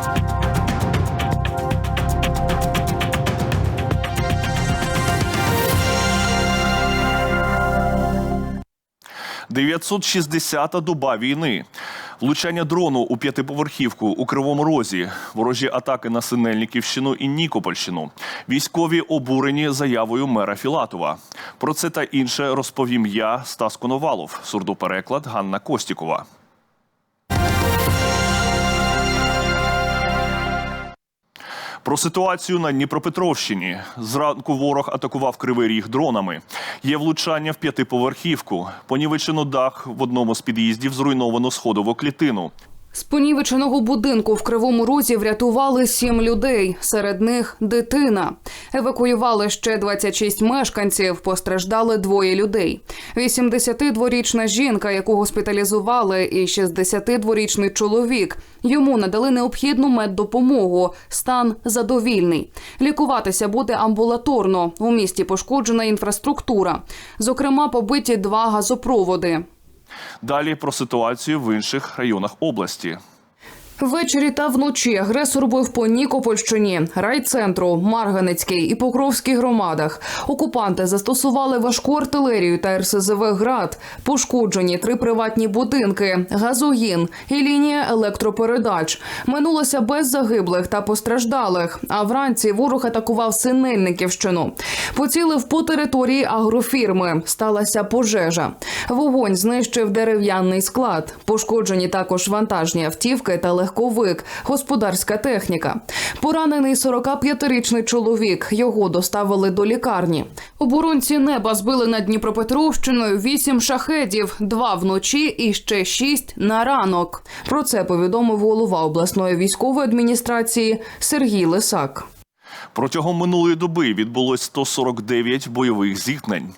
– 960-та доба війни. Влучання дрону у п'ятиповерхівку у Кривому Розі, ворожі атаки на Синельниківщину і Нікопольщину. Військові обурені заявою мера Філатова. Про це та інше розповім я, Стас Коновалов, сурдопереклад Ганна Костікова. Про ситуацію на Дніпропетровщині. Зранку ворог атакував Кривий Ріг дронами. Є влучання в п'ятиповерхівку. Понівечено дах в одному з під'їздів зруйновано сходову клітину. З понівеченого будинку в Кривому Розі врятували сім людей. Серед них дитина. Евакуювали ще 26 мешканців. Постраждали двоє людей. 82-річна жінка, яку госпіталізували, і 62-річний чоловік. Йому надали необхідну меддопомогу. Стан задовільний. Лікуватися буде амбулаторно. У місті пошкоджена інфраструктура. Зокрема, побиті два газопроводи. Далі про ситуацію в інших районах області. Ввечері та вночі агресор бив по Нікопольщині, райцентру, Марганецькій і Покровській громадах. Окупанти застосували важку артилерію та РСЗВ «Град». Пошкоджені три приватні будинки, газогін і лінія електропередач. Минулося без загиблих та постраждалих. А вранці ворог атакував Синельниківщину. Поцілив по території агрофірми. Сталася пожежа. Вогонь знищив дерев'яний склад. Пошкоджені також вантажні автівки та легковик, господарська техніка. Поранений 45-річний чоловік. Його доставили до лікарні. Оборонці неба збили над Дніпропетровщиною вісім шахедів, два вночі і ще шість на ранок. Про це повідомив голова обласної військової адміністрації Сергій Лисак. Протягом минулої доби відбулось 149 бойових зіткнень.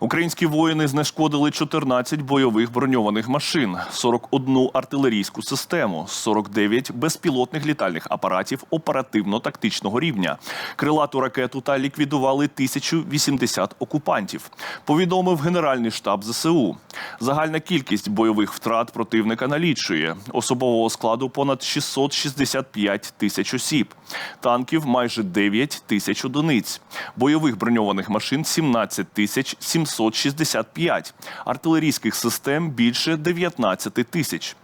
Українські воїни знешкодили 14 бойових броньованих машин, 41 артилерійську систему, 49 безпілотних літальних апаратів оперативно-тактичного рівня, крилату ракету та ліквідували 1080 окупантів. Повідомив Генеральний штаб ЗСУ. Загальна кількість бойових втрат противника налічує особового складу понад 665 тисяч осіб, танків майже 9 тисяч одиниць, бойових броньованих машин 17 тисяч 765, артилерійських систем більше 19 тисяч.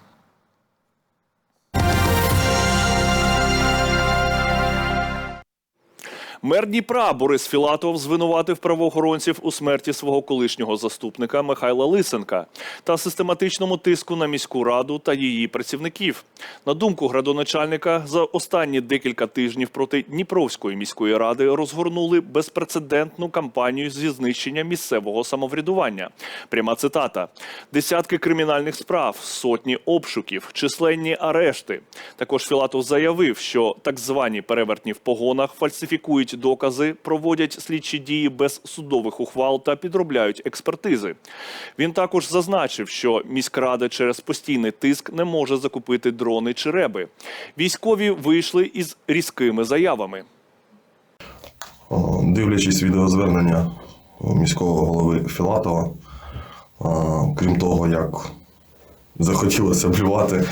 Мер Дніпра Борис Філатов звинуватив правоохоронців у смерті свого колишнього заступника Михайла Лисенка та систематичному тиску на міську раду та її працівників. На думку градоначальника, за останні декілька тижнів проти Дніпровської міської ради розгорнули безпрецедентну кампанію зі знищення місцевого самоврядування. Пряма цитата: десятки кримінальних справ, сотні обшуків, численні арешти. Також Філатов заявив, що так звані перевертні в погонах фальсифікують докази, проводять слідчі дії без судових ухвал та підробляють експертизи. Він також зазначив, що міськрада через постійний тиск не може закупити дрони чи реби. Військові вийшли із різкими заявами. Дивлячись відеозвернення міського голови Філатова, крім того, як захотілося блювати,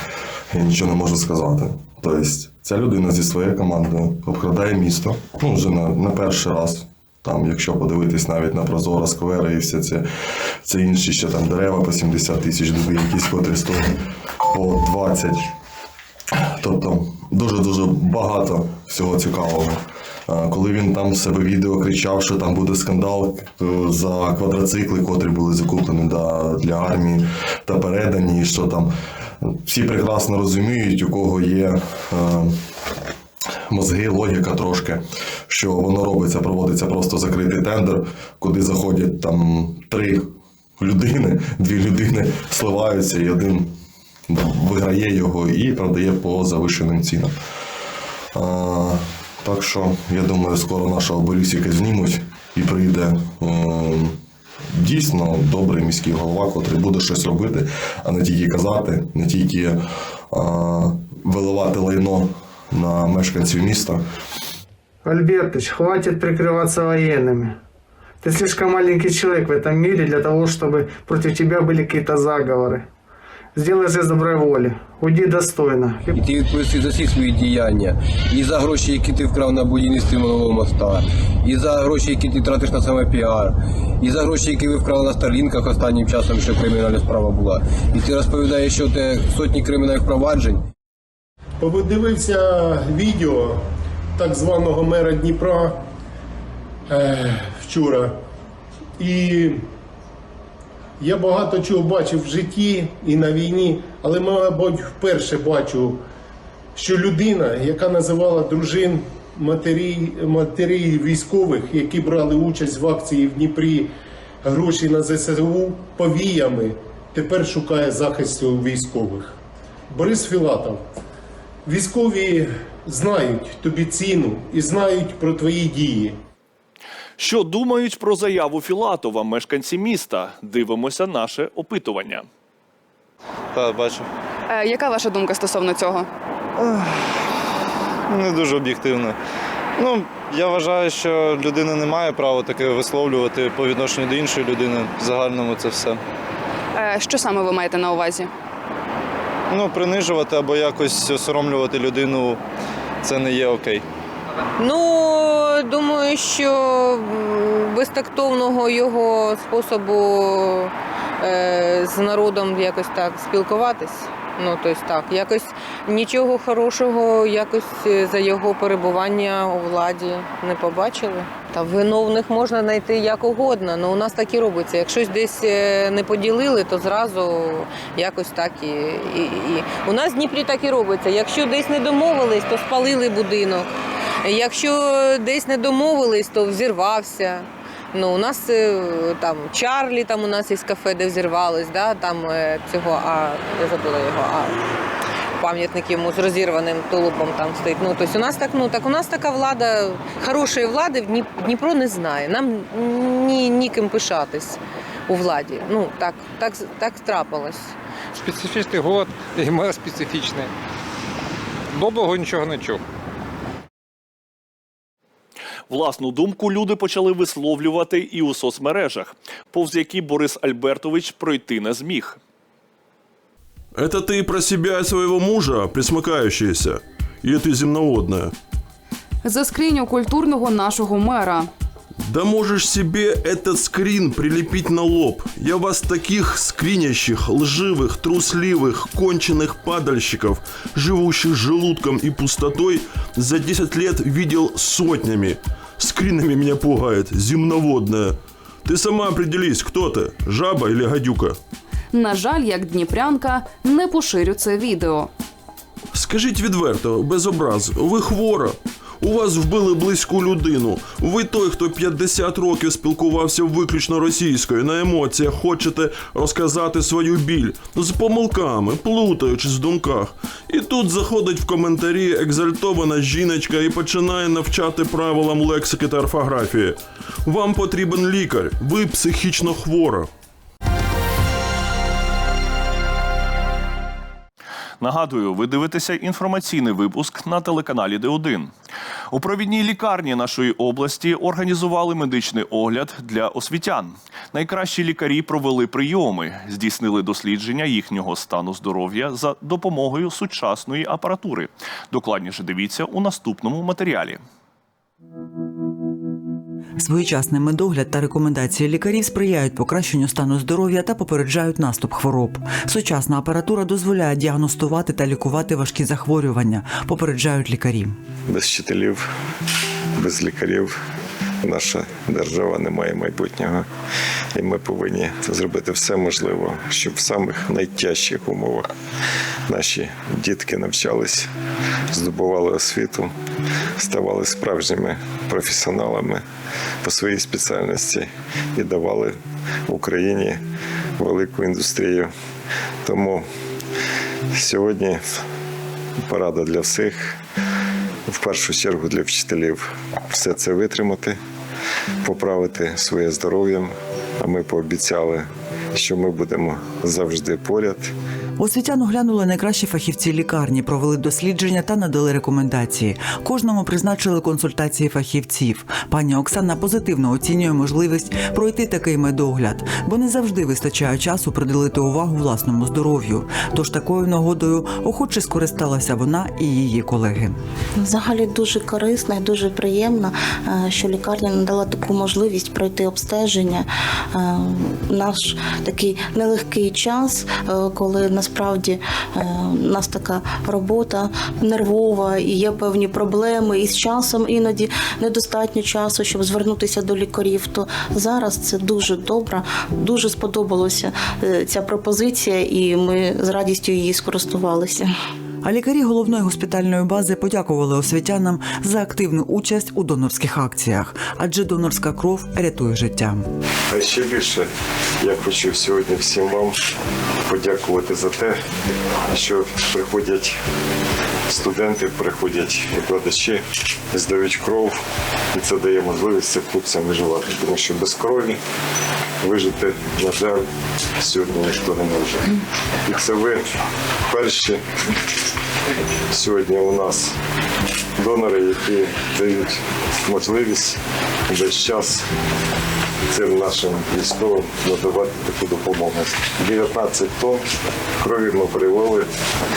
я нічого не можу сказати. Тобто, ця людина зі своєю командою обкрадає місто, ну вже на, на перший раз. Там, якщо подивитись навіть на Прозоро, сквери і все це, це інші ще там дерева по 70 тисяч, дуби якісь котрі стоять по 20. Тобто дуже-дуже багато всього цікавого. Коли він там в себе відео кричав, що там буде скандал е, за квадроцикли, котрі були закуплені для армії та передані, що там всі прекрасно розуміють, у кого є е, мозги, логіка трошки, що воно робиться, проводиться просто закритий тендер, куди заходять там три людини, дві людини сливаються, і один виграє його і продає по завищеним цінам. А, так що я думаю, скоро нашого Борисіка знімуть і прийде е, дійсно добрий міський голова, котрий буде щось робити, а не тільки казати, не тільки е, виливати лайно на мешканців міста. Альбертыч, хватит прикрываться военными. Ты слишком маленький человек в этом мире для того, чтобы против тебя были какие-то заговоры. Сделай жест доброй воли. Уйди достойно. І ти відповісти за всі свої діяння. І за гроші, які ти вкрав на будівництві нового моста, і за гроші, які ти тратиш на саме піар, і за гроші, які ви вкрали на Старлінках останнім часом, що кримінальна справа була. І ти розповідаєш, що те сотні кримінальних проваджень. Подивився відео так званого мера Дніпра е, вчора. І я багато чого бачив в житті і на війні, але, мабуть, вперше бачу, що людина, яка називала дружин матері, військових, які брали участь в акції в Дніпрі гроші на ЗСУ повіями, тепер шукає захисту військових. Борис Філатов. Військові знають тобі ціну і знають про твої дії. Що думають про заяву Філатова мешканці міста? Дивимося наше опитування. Так, бачу. Е, Яка ваша думка стосовно цього? Не дуже об'єктивно. Ну, я вважаю, що людина не має права таке висловлювати по відношенню до іншої людини. В загальному це все. Е, Що саме ви маєте на увазі? Ну, принижувати або якось осоромлювати людину це не є окей. Ну, думаю, що безтактовного його способу е, з народом якось так спілкуватись. Ну, тобто так, якось нічого хорошого, якось е, за його перебування у владі не побачили. Та виновних можна знайти як угодно, але у нас так і робиться. Як щось десь е, не поділили, то зразу якось так і, і, і. У нас в Дніпрі так і робиться. Якщо десь не домовились, то спалили будинок. Якщо десь не домовились, то взірвався. Ну, у нас е, там Чарлі, там у нас є кафе, де взірвались, да? там е, цього, а я забула його, а пам'ятник йому з розірваним тулубом там стоїть. Ну, тобто у нас так, ну так у нас така влада, хорошої влади Дніпро не знає. Нам ні, ніким пишатись у владі. Ну так, так, так трапилось. специфічний год і мер специфічний. Доброго нічого не чув. Власну думку люди почали висловлювати і у соцмережах, повз які Борис Альбертович пройти не зміг. Это ты про себя и своего мужа, присмыкающаяся? Или ты земноводная? За скриню культурного нашого мера. Да можешь себе этот скрин прилепить на лоб. Я вас таких скринящих, лживых, трусливых, конченых падальщиков, живущих желудком и пустотой, за 10 лет видел сотнями. Скринами меня пугает, земноводная. Ты сама определись, кто ты, жаба или гадюка? На жаль, як дніпрянка, не поширю це відео. Скажіть відверто, без образ, ви хвора. У вас вбили близьку людину. Ви той, хто 50 років спілкувався виключно російською, на емоціях хочете розказати свою біль з помилками, плутаючись в думках. І тут заходить в коментарі екзальтована жіночка і починає навчати правилам лексики та орфографії. Вам потрібен лікар, ви психічно хвора. Нагадую, ви дивитеся інформаційний випуск на телеканалі Д1. У провідній лікарні нашої області організували медичний огляд для освітян. Найкращі лікарі провели прийоми, здійснили дослідження їхнього стану здоров'я за допомогою сучасної апаратури. Докладніше дивіться у наступному матеріалі. Своєчасний медогляд та рекомендації лікарів сприяють покращенню стану здоров'я та попереджають наступ хвороб. Сучасна апаратура дозволяє діагностувати та лікувати важкі захворювання, попереджають лікарі. без вчителів, без лікарів наша держава не має майбутнього. І ми повинні зробити все можливе, щоб в самих найтяжчих умовах наші дітки навчались, здобували освіту, ставали справжніми професіоналами по своїй спеціальності і давали Україні велику індустрію. Тому сьогодні порада для всіх в першу чергу для вчителів все це витримати, поправити своє здоров'я. А ми пообіцяли, що ми будемо завжди поряд. Освітян оглянули найкращі фахівці лікарні, провели дослідження та надали рекомендації. Кожному призначили консультації фахівців. Пані Оксана позитивно оцінює можливість пройти такий медогляд, бо не завжди вистачає часу приділити увагу власному здоров'ю. Тож такою нагодою охоче скористалася вона і її колеги. Взагалі дуже корисно і дуже приємно, е, що лікарня надала таку можливість пройти обстеження. Е, Наш такий нелегкий час, е, коли насправді е, у нас така робота нервова і є певні проблеми, і з часом іноді недостатньо часу, щоб звернутися до лікарів. То зараз це дуже добре, дуже сподобалося е, ця пропозиція, і ми з радістю її скористувалися. А лікарі головної госпітальної бази подякували освітянам за активну участь у донорських акціях, адже донорська кров рятує життя. А ще більше я хочу сьогодні всім вам подякувати за те, що приходять студенти, приходять викладачі, здають кров, і це дає можливість цим хлопцям виживати. Тому що без крові вижити, на жаль, сьогодні ніхто не може. І це ви перші сьогодні у нас донори, які дають можливість весь час цим нашим військовим надавати таку допомогу. 19 тонн крові ми перевели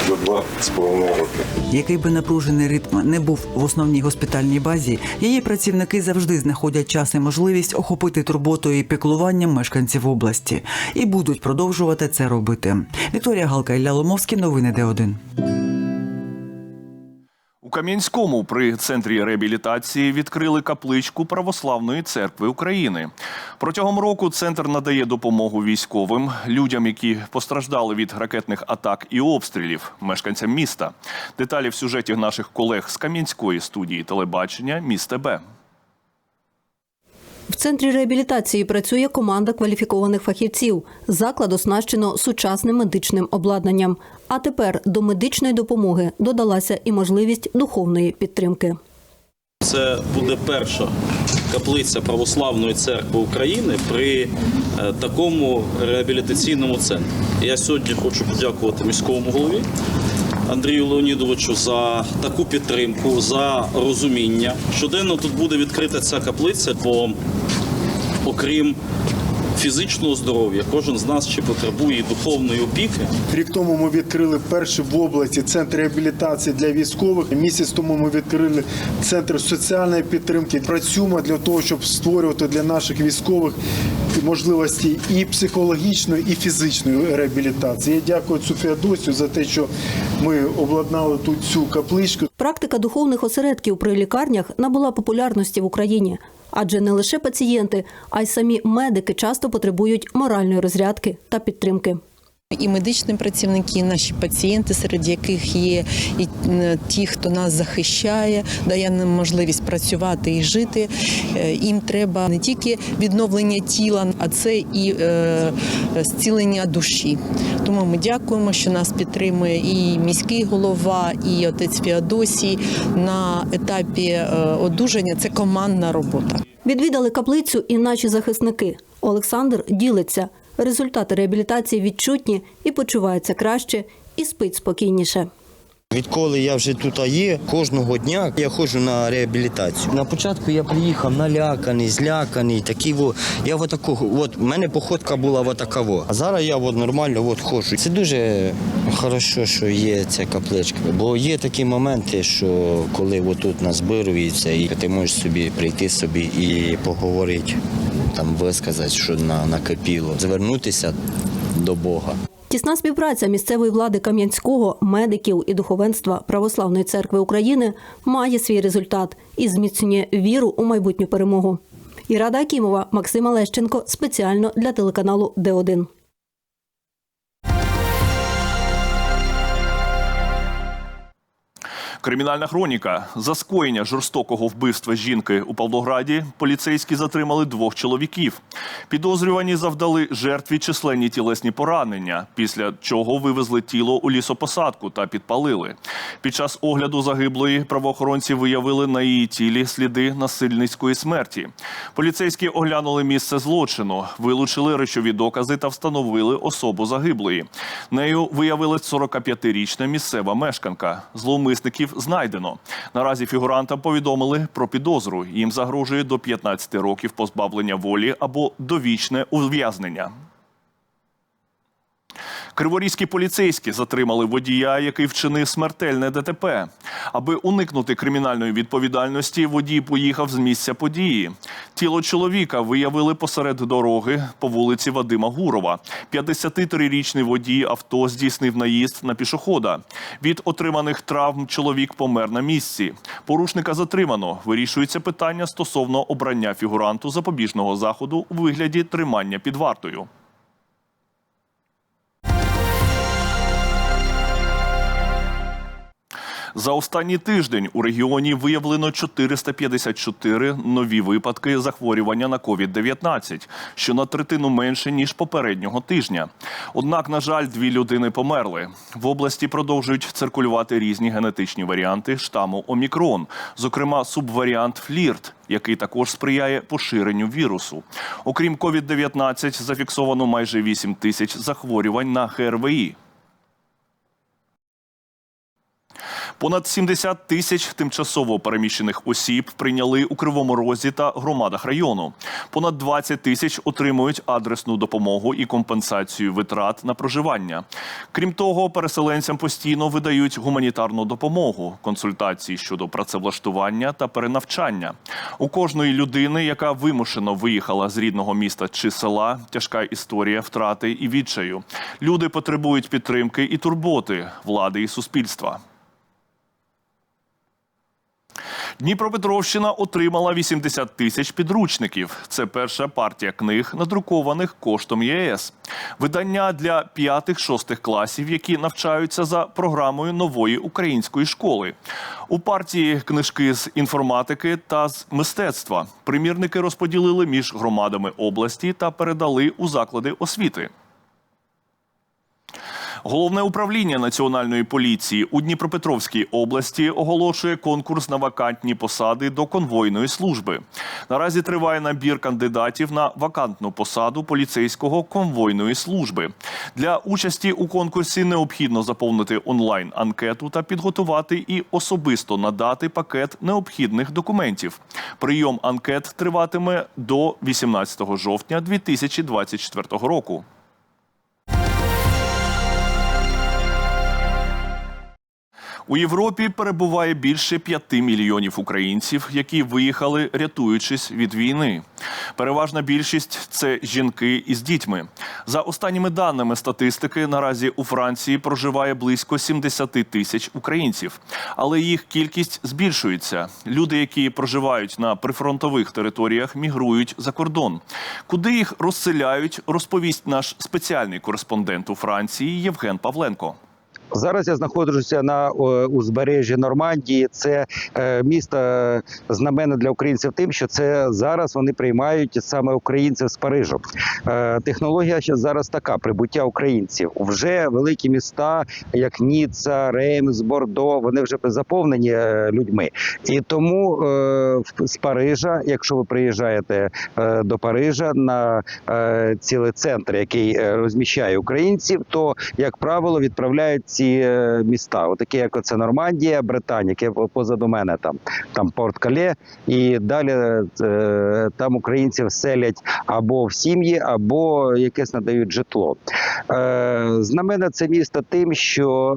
за 2,5 роки. Який би напружений ритм не був в основній госпітальній базі, її працівники завжди знаходять час і можливість охопити турботою і піклуванням мешканців області і будуть продовжувати це робити. Вікторія Галка Ілля Ломовський, новини Д1. Кам'янському при центрі реабілітації відкрили капличку Православної церкви України. Протягом року центр надає допомогу військовим, людям, які постраждали від ракетних атак і обстрілів, мешканцям міста. Деталі в сюжеті наших колег з Кам'янської студії телебачення міста Б. В центрі реабілітації працює команда кваліфікованих фахівців. Заклад оснащено сучасним медичним обладнанням. А тепер до медичної допомоги додалася і можливість духовної підтримки. Це буде перша каплиця Православної церкви України при е, такому реабілітаційному центрі. Я сьогодні хочу подякувати міському голові Андрію Леонідовичу за таку підтримку, за розуміння. Щоденно тут буде відкрита ця каплиця, бо окрім фізичного здоров'я, кожен з нас ще потребує духовної опіки. Рік тому ми відкрили перший в області центр реабілітації для військових. Місяць тому ми відкрили центр соціальної підтримки. Працюємо для того, щоб створювати для наших військових можливості і психологічної, і фізичної реабілітації. Я дякую цю Феодосію за те, що ми обладнали тут цю капличку. Практика духовних осередків при лікарнях набула популярності в Україні. Адже не лише пацієнти, а й самі медики часто потребують моральної розрядки та підтримки. І медичні працівники, і наші пацієнти, серед яких є і е, ті, хто нас захищає, дає нам можливість працювати і жити. Е, Їм треба не тільки відновлення тіла, а це і е, зцілення душі. Тому ми дякуємо, що нас підтримує і міський голова, і отець Феодосій на етапі е, одужання. Це командна робота. Відвідали каплицю і наші захисники. Олександр ділиться. Результати реабілітації відчутні і почувається краще, і спить спокійніше. Відколи я вже тут є, кожного дня я ходжу на реабілітацію. На початку я приїхав наляканий, зляканий, такий во. Я от такого, от в мене походка була от така во. А зараз я от нормально от ходжу. Це дуже хорошо, що є ця капличка. Бо є такі моменти, що коли отут назбирується, і ти можеш собі прийти собі і поговорити, там висказати, що на накипіло, звернутися до Бога. Тісна співпраця місцевої влади Кам'янського, медиків і духовенства Православної церкви України має свій результат і зміцнює віру у майбутню перемогу. Ірада Акімова, Максима Лещенко спеціально для телеканалу Д1. Кримінальна хроніка за скоєння жорстокого вбивства жінки у Павлограді поліцейські затримали двох чоловіків. Підозрювані завдали жертві численні тілесні поранення, після чого вивезли тіло у лісопосадку та підпалили. Під час огляду загиблої правоохоронці виявили на її тілі сліди насильницької смерті. Поліцейські оглянули місце злочину, вилучили речові докази та встановили особу загиблої. Нею виявили 45-річна місцева мешканка. Зловмисників знайдено. Наразі фігурантам повідомили про підозру. Їм загрожує до 15 років позбавлення волі або довічне ув'язнення. Криворізькі поліцейські затримали водія, який вчинив смертельне ДТП. Аби уникнути кримінальної відповідальності, водій поїхав з місця події. Тіло чоловіка виявили посеред дороги по вулиці Вадима Гурова. 53-річний водій авто здійснив наїзд на пішохода. Від отриманих травм чоловік помер на місці. Порушника затримано. Вирішується питання стосовно обрання фігуранту запобіжного заходу у вигляді тримання під вартою. За останній тиждень у регіоні виявлено 454 нові випадки захворювання на COVID-19, що на третину менше ніж попереднього тижня. Однак, на жаль, дві людини померли. В області продовжують циркулювати різні генетичні варіанти штаму Омікрон, зокрема субваріант Флірт. Який також сприяє поширенню вірусу. Окрім COVID-19, зафіксовано майже 8 тисяч захворювань на ГРВІ. Понад 70 тисяч тимчасово переміщених осіб прийняли у Кривому Розі та громадах району. Понад 20 тисяч отримують адресну допомогу і компенсацію витрат на проживання. Крім того, переселенцям постійно видають гуманітарну допомогу, консультації щодо працевлаштування та перенавчання. У кожної людини, яка вимушено виїхала з рідного міста чи села, тяжка історія втрати і відчаю. Люди потребують підтримки і турботи влади і суспільства. Дніпропетровщина отримала 80 тисяч підручників. Це перша партія книг, надрукованих коштом ЄС. Видання для 5-6 класів, які навчаються за програмою нової української школи. У партії книжки з інформатики та з мистецтва. Примірники розподілили між громадами області та передали у заклади освіти. Головне управління національної поліції у Дніпропетровській області оголошує конкурс на вакантні посади до конвойної служби. Наразі триває набір кандидатів на вакантну посаду поліцейського конвойної служби. Для участі у конкурсі необхідно заповнити онлайн анкету та підготувати і особисто надати пакет необхідних документів. Прийом анкет триватиме до 18 жовтня 2024 року. У Європі перебуває більше п'яти мільйонів українців, які виїхали, рятуючись від війни. Переважна більшість це жінки із дітьми. За останніми даними статистики, наразі у Франції проживає близько 70 тисяч українців, але їх кількість збільшується. Люди, які проживають на прифронтових територіях, мігрують за кордон. Куди їх розселяють, розповість наш спеціальний кореспондент у Франції Євген Павленко. Зараз я знаходжуся на узбережжі Нормандії. Це е, місто знамене для українців тим, що це зараз вони приймають саме українців з Парижу. Е, технологія зараз така: прибуття українців. Вже великі міста, як Ніцца, Реймс, Бордо, вони вже заповнені е, людьми. І тому е, з Парижа, якщо ви приїжджаєте е, до Парижа на е, цілий центр, який е, розміщає українців, то як правило відправляють ці е, міста, отакі як оце Нормандія, Британія, яке позаду мене там, там Порт Кале, і далі е, там українців селять або в сім'ї, або якесь надають житло. Е, знамене це місто тим, що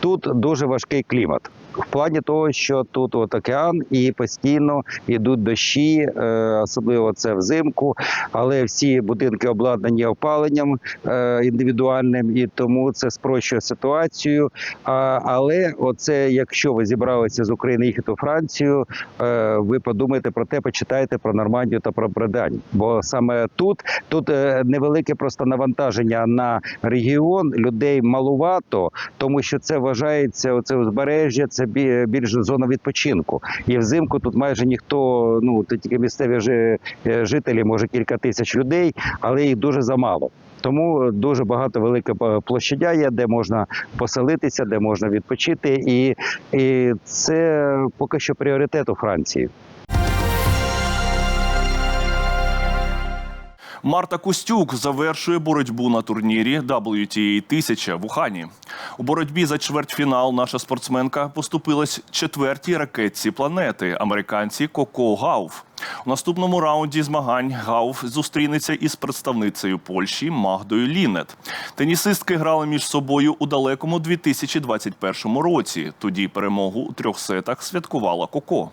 тут дуже важкий клімат. В плані того, що тут от океан і постійно йдуть дощі, е, особливо це взимку, але всі будинки обладнані опаленням е, індивідуальним, і тому це спрощує ситуацію. Але оце, якщо ви зібралися з України їхати у Францію, е, ви подумайте про те, почитайте про Нормандію та про Британь. Бо саме тут тут невелике просто навантаження на регіон людей малувато, тому що це вважається оце узбережжя, це більш зона відпочинку. І взимку тут майже ніхто, ну тільки місцеві е, жителі, може кілька тисяч людей, але їх дуже замало. Тому дуже багато велика площадя є, де можна поселитися, де можна відпочити, і, і це поки що пріоритет у Франції. Марта Костюк завершує боротьбу на турнірі WTA 1000 в Ухані. У боротьбі за чвертьфінал наша спортсменка поступилась четвертій ракетці планети американці Коко Гауф. У наступному раунді змагань Гауф зустрінеться із представницею Польщі Магдою Лінет. Тенісистки грали між собою у далекому 2021 році. Тоді перемогу у трьох сетах святкувала Коко.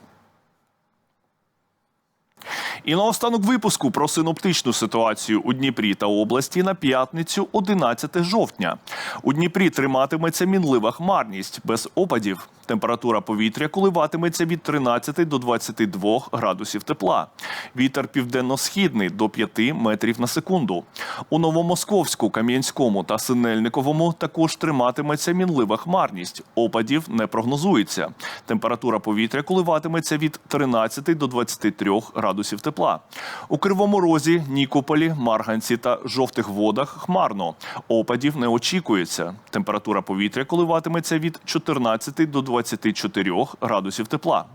І наостанок випуску про синоптичну ситуацію у Дніпрі та області на п'ятницю, 11 жовтня. У Дніпрі триматиметься мінлива хмарність без опадів. Температура повітря коливатиметься від 13 до 22 градусів тепла. Вітер південно-східний до 5 метрів на секунду. У Новомосковську, Кам'янському та Синельниковому також триматиметься мінлива хмарність. Опадів не прогнозується. Температура повітря коливатиметься від 13 до 23 градусів тепла. У Кривому Розі, Нікополі, Марганці та жовтих водах хмарно. Опадів не очікується. Температура повітря коливатиметься від 14 до 24 градусів тепла.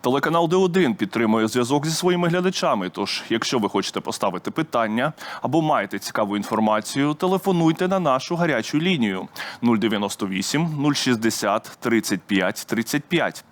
Телеканал Д1 підтримує зв'язок зі своїми глядачами. Тож, якщо ви хочете поставити питання або маєте цікаву інформацію, телефонуйте на нашу гарячу лінію 098 060 35 35.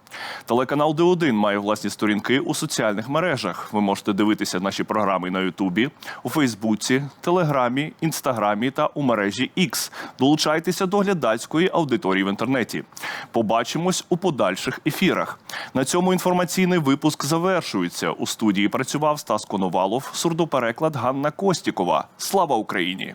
Телеканал Д1 має власні сторінки у соціальних мережах. Ви можете дивитися наші програми на Ютубі, у Фейсбуці, Телеграмі, Інстаграмі та у мережі X. Долучайтеся до глядацької аудиторії в інтернеті. Побачимось у подальших ефірах. На цьому інформаційний випуск завершується. У студії працював Стас Коновалов, сурдопереклад Ганна Костікова. Слава Україні!